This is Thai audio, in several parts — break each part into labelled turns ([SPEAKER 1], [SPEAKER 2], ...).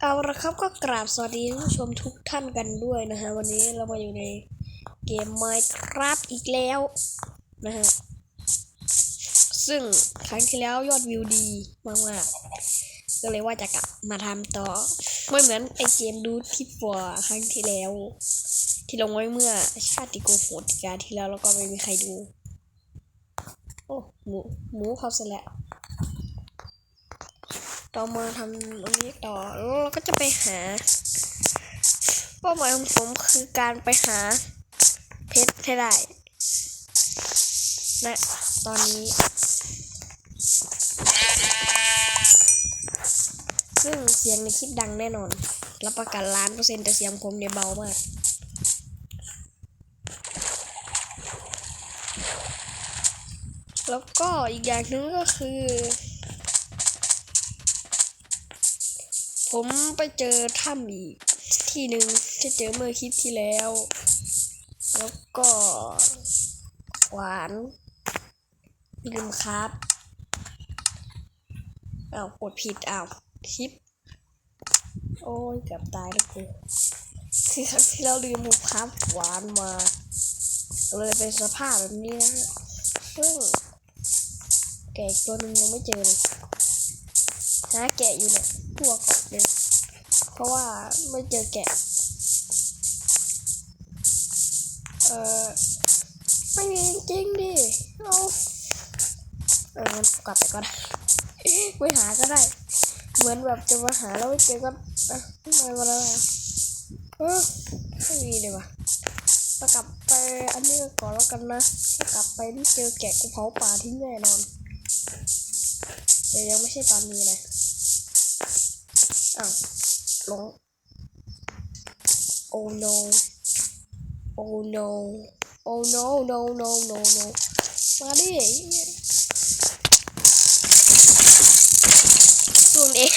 [SPEAKER 1] เอาละครับก็กราบสวัสดีผู้ชมทุกท่านกันด้วยนะฮะ วันนี้เรามาอยู่ในเกม Minecraft อีกแล้วนะฮะ ซึ่งครั้งที่แล้วยอดวิวดีมาก ๆ ก็เลยว่าจะกลับมาทำต่อ ไม่เหมือนไอเกมดูทิปฟัวครั้งที่แล้ว ที่ลงไว้เมื่อชาติโกโหติกาที่แล้วแล้วก็ไม่มีใครดู โอ้หมูหมูเขาเสร็จแล้ว เรามาทำตรงนี้ต่อแล้วเราก็จะไปหา เป้าหมายของผมคือการไปหาเพชรให้ได้และตอนนี้ ซึ่งเสียงในคลิปดังแน่นอน รับประกันล้านเปอร์เซ็นต์แต่เสียงผมเนี่ยเบามากแล้วก็อีกอย่างหนึงก็คือ ผมไปเจอถ้ำอีกที่หนึ่งที่เจอเมื่อคลิปที่แล้ว แล้วก็หวานลืมครับอ้าวกดผิดอ้าวคลิป โอ้ยเกือบตายแล้วกูที่ครั้งที่เราลืมมุมครับหวานมา เลยเป็นสภาพแบบนี้นะซึ่งแกะอีกตัวหนึ่งยังไม่เจอเลย หาแกะอยู่เนี่ยพวกเด็กเพราะว่าไม่เจอแกะ เออไม่มีจริงดิเอาเอองั้นกลับไปก็ได้ไม่หาก็ได้ เหมือนแบบจะมาหาแล้วไม่เจอก็อะไม่มาแล้วเออไม่มีเลยว่ะเรากลับไปอันนี้ก่อนแล้วกันนะ กลับไปที่เจอแกะกูเผาป่าทิ้งแน่นอน แต่ยังไม่ใช่ตอนนี้นะอ้าวลง Oh no Oh no Oh no no no no no มาดิส่วนเอง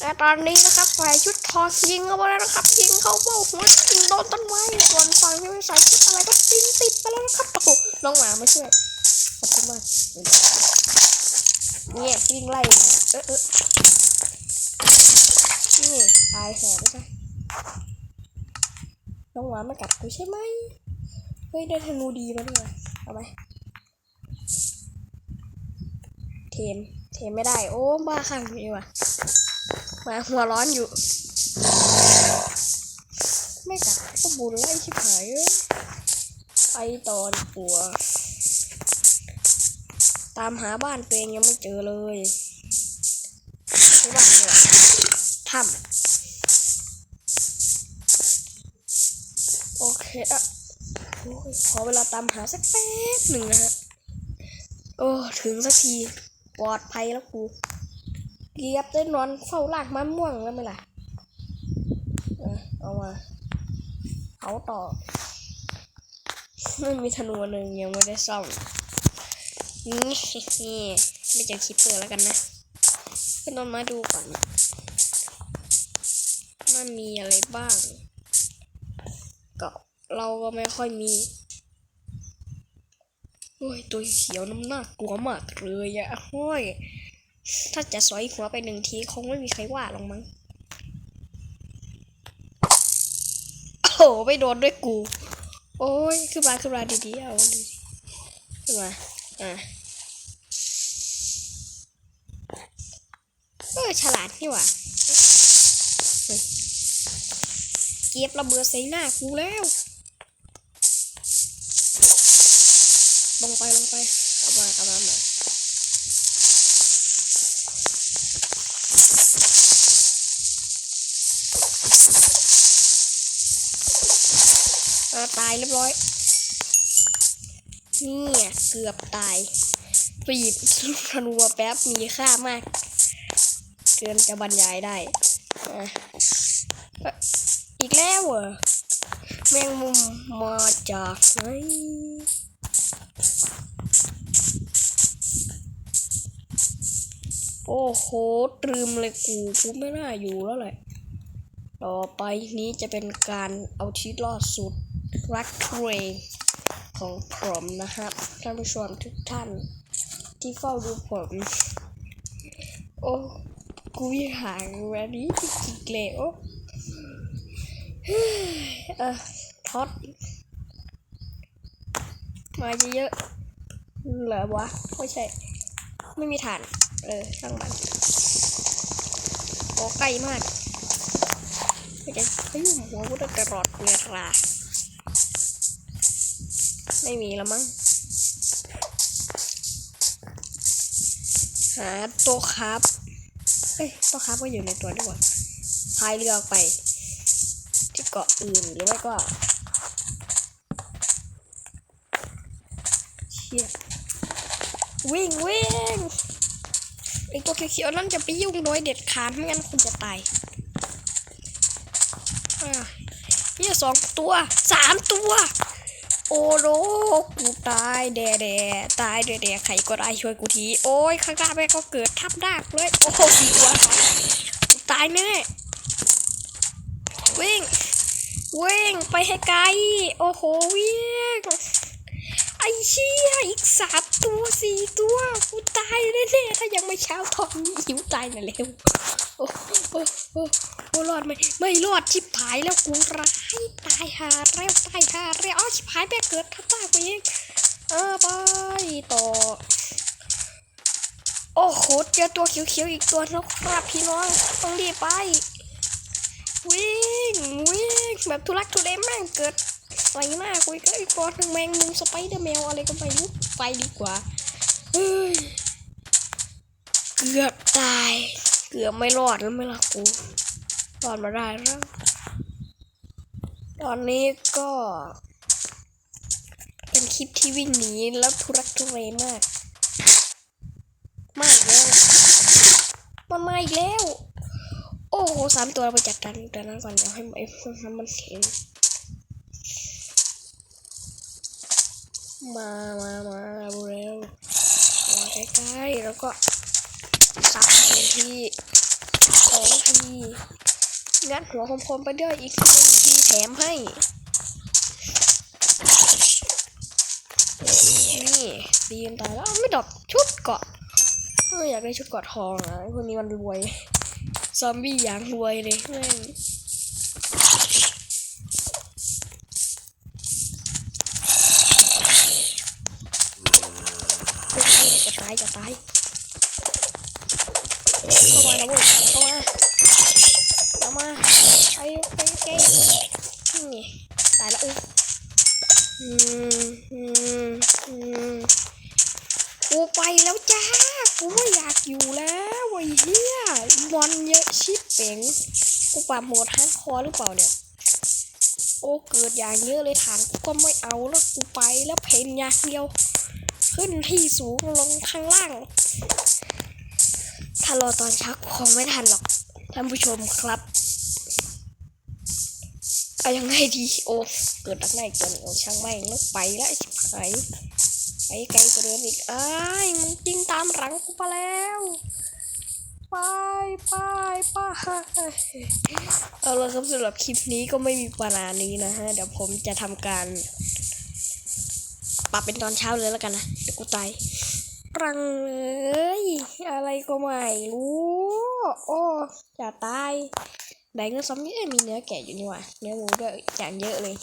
[SPEAKER 1] และตอนนี้นะครับฝ่ายชุดทองยิงเข้าไปแล้วนะครับ ยิงเข้าเป้าหัวยิงโดนต้นไม้ส่วนฝั่งที่ไม่ใส่ชุดอะไรก็ยิงติดไปแล้วนะครับโอ้โหน้องหมามาช่วยขอบคุณมาก เนี่ยวิ่งไล่เออเออนี่ตายแสบใช่น้องหวานมากัดกูใช่ไหมเฮ้ยได้ธนูดีมาด้วยเอาไหมเทมเทมไม่ได้ โอ้บ้าข้างนี้ว่ะมาหัวร้อนอยู่ ไม่กัดก็บุญไล่ชิบหายเอ้ยไปตอดีกว่า ตามหาบ้านตัวเองยังไม่เจอเลยที่บ้านนี่แหละถ้ำโอเคอะโอ้ยขอเวลาตามหาสักแป๊บหนึ่งนะฮะ โอ้ ถึงสักที ปลอดภัยแล้วกูเกียบได้นอนเฝ้าลากมะม่วงแล้วไหมล่ะอะเอามา เอาต่อ ไม่มีธนูหนึ่งยังไม่ได้ซ่อม นี่ไม่เจอคิปเปอร์แล้วกันนะขึ้นต้นไม้ดูก่อนมันมีอะไรบ้าง ก็เราก็ไม่ค่อยมีโอ้ยตัวเขียวน้ำหน้ากลัวมากเลยอะโอ้ยถ้าจะสอยหัวไปหนึ่งทีคงไม่มีใครว่าหรอกมั้งโอ้โหไม่โดนด้วยกู โอ้ยขึ้นมาขึ้นมาดีๆเอาดีๆขึ้นมา อะเออฉลาดนี่หว่าเก็บระเบิดใส่หน้ากูแล้ว ลงไปลงไปกลับมากลับมาหน่อยอ่าตายเรียบร้อย เนี่ยเกือบตายไปหยิบลูกธนูแป๊บมีค่ามาก เกินจะบรรยายได้ อีกแล้วเหรอแมงมุมมาจากไหนโอ้โหตรึมเลยกูกูไม่น่าอยู่แล้วแหละ ต่อไปนี้จะเป็นการเอาชีวิตรอดสุดรักเทร ของผมนะครับท่านผู้ชมทุกท่าน ที่เฝ้าดูผม โอ้กูกูวิ่งหางแบบนี้จริงๆเลยโอ้เออท็อตมาเยอะๆเหรอวะไม่ใช่ ไม่มีฐาน เออช่างมันโอ้ใกล้มากไม่ได้เขายุ่งหัวกูตลอดเวลา ไม่มีแล้วมั้ง หาโต๊ะครับ เอ้ยโต๊ะครับก็อยู่ในตัวด้วยพายเรือไป ที่เกาะอื่นหรือไม่ก็เชี่ยวิ่งวิ่งไอตัวเขียวๆนั่นจะไปยุ่งโดยเด็ดขาดไม่งั้นคุณจะตายอะเนี่ยสองตัวสามตัว โอ้โหกูตายแด่แด่ตายแด่แด่ใครก็ได้ช่วยกูที โอ้ยข้างหน้าแม่ก็เกิดทับดากเลย โอ้โหสี่ตัวค่ะกูตายแน่วิ่ง วิ่งไปให้ไกล โอ้โหวิ่ง ไอ้เชี่ยอีกสามตัวสี่ตัว กูตายแน่ๆถ้ายังไม่เช้าทองนี้หิวตายน่ะเร็ว อ้โอ้โอ้โอ้รอดไหมไม่รอดชิบหายแล้วกูร้ายตายหาแล้วตายหาแล้วอ้าวชิบหายแม่เกิดทับตากไปเองเออไปต่อ โอ้โหเจอตัวเขียวๆอีกตัวนะครับพี่น้องต้องรีบไป วิ่งวิ่งแบบทุลักทุเลม่งเกิดใส่หน้าคุยก็ไอ้กอนแมงมุมสไปเดอร์แมวอะไรก็ไม่รู้ไปดีกว่าเฮ้ยเกือบตาย เกือบไม่รอดแล้วไม่ละกูรอดมาได้แล้ว ตอนนี้ก็ เป็นคลิปที่วิ่งหนีแล้วทุรักทุเลมาก มากแล้วมันมาอีกแล้ว โอ้โหสามตัวเราไปจัดการแต่นั้นก่อนเดี๋ยวให้ไอ้พวกนั้นมันเห็นมามามาเร็วมาใกล้ๆแล้วก็ สับหนึ่งทีสองทีงัดหัวคมๆไปด้วยอีกหนึ่งทีแถมให้ นี่ดีนตายแล้วไม่ดอกชุดเกาะเอออยากได้ชุดเกาะทองอะไอ้พวกนี้มันรวย ซอมบี้อย่างรวยเลยแม่งจะตายจะตาย เข้ามาแล้วเว้ยเข้ามาเข้ามาไปไปเก่นี่ตายแล้วอุ้ยอืมอืมอืมกูไปแล้วจ้ากูไม่อยากอยู่แล้วไอ้เหี้ยบอลเยอะชิบเป๋งกูปรับโหมดฮาร์ดคอร์หรือเปล่าเนี่ยโอ้เกิดอย่างเยอะเลยฐานกูก็ไม่เอาแล้วกูไปแล้วเพนอย่างเดียว ขึ้นที่สูงลงข้างล่างารอตอนช้าคงไม่ทันหรอกท่านผู้ชมครับเอายังไงดีโอ้เกิดดักไหนเกินโอ้ช่างไม่งแล้วไปแล้วไอ้ชิบหายไกลกว่าเดิมอีกอ้ายมันยิงตามหลังกูไปแล้วไปไปไปเอาละครับสำหรับคลิปนี้ก็ไม่มีปัญหานี้นะฮะเดี๋ยวผมจะทำการปรับเป็นตอนเช้าเลยแล้วกันนะเดี๋ยวกูตาย รังเลย อะไรก็ไม่รู้โอ้จะตายได้เงินซอมบี้เอ้ยมีเนื้อแกะอยู่นี่ว่าเนื้อหมูด้วยอย่างเยอะเลย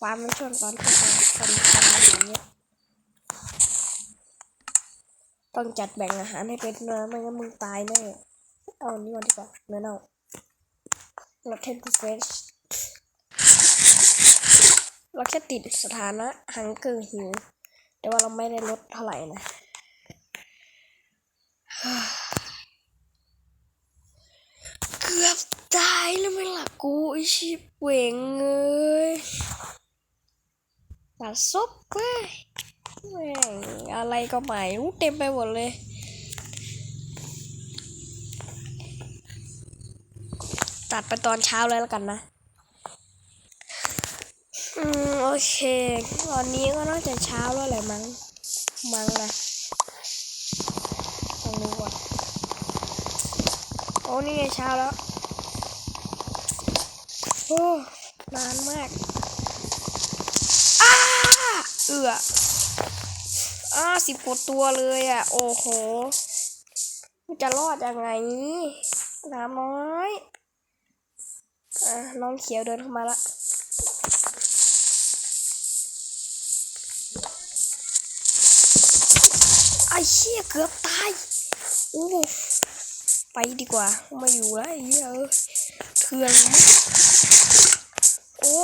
[SPEAKER 1] ฟามมันช่วงตอนที่ตอนตอนตอนอย่างเงี้ยต้องจัดแบ่งอาหารให้เป็นนะไม่งั้นมึงตายแน่เอาอันนี้ก่อนดีกว่าเนื้อเน่าเราเทนทูเฟสเราแค่ติดสถานะหังเกอร์หิว แต่ว่าเราไม่ได้ลดเท่าไหร่นะ เกือบตายแล้วไม่หลักกูไอชิบเวงเอ้ยตัดซบเว้ยแม่งอะไรก็ไม่รู้เต็มไปหมดเลยตัดไปตอนเช้าเลยแล้วกันนะ อืม โอเค ตอนนี้ก็น่าจะเช้าแล้วแหละมั้ง มั้งนะต้องรู้ก่อนโอ้นี่ไงเช้าแล้ว โอ้นานมาก อ้า เอืออ้าสิบกว่าตัวเลยอะ โอ้โห จะรอดยังไงน้ำน้อยอะน้องเขียวเดินเข้ามาละไอ้เชี่ยเกือบตายโอ้ ไปดีกว่าม่อยู่แล้วไอ้เหี้ยเออเถื่อนโอ้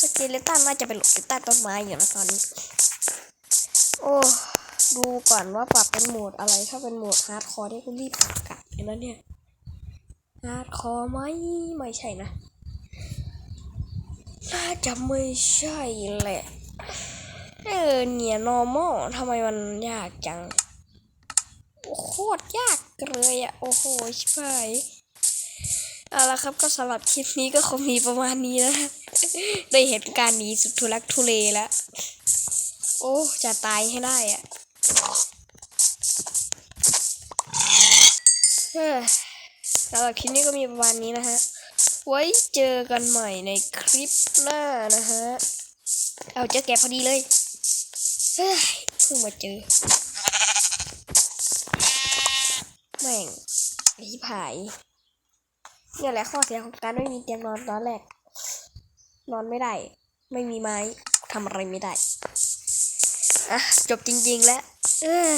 [SPEAKER 1] สเกเลตันน่าจะเป็นหลบใต้ต้นไม้อยู่นะตอนนี้ โอ้ดูก่อนว่าปรับเป็นโหมดอะไรถ้าเป็นโหมดฮาร์ดคอร์ได้ก็รีบปรับกลับเลยนะเนี่ยฮาร์ดคอร์ไหมไม่ใช่นะ น่าจะไม่ใช่แหละ เออเนี่ย normal ทำไมมันยากจัง โคตรยาก เลยอะโอ้โหชิบหายเอาละครับก็สำหรับคลิปนี้ก็คงมีประมาณนี้นะได้เห็นการหนีสุดทุลักทุเลแล้ว โอ้ จะตายให้ได้อะเฮ้ยสำหรับคลิปนี้ก็มีประมาณนี้นะฮะ ไว้เจอกันใหม่ในคลิปหน้านะฮะ เอาเจอแกพอดีเลยเฮ้ยเพิ่งมาเจอ แม่งไอ้ผาย เนี่ยแหละข้อเสียของการไม่มีเตียงนอนตอนแรก นอนไม่ได้ ไม่มีไม้ทำอะไรไม่ได้ อะ จบจริง ๆ แล้ว เออ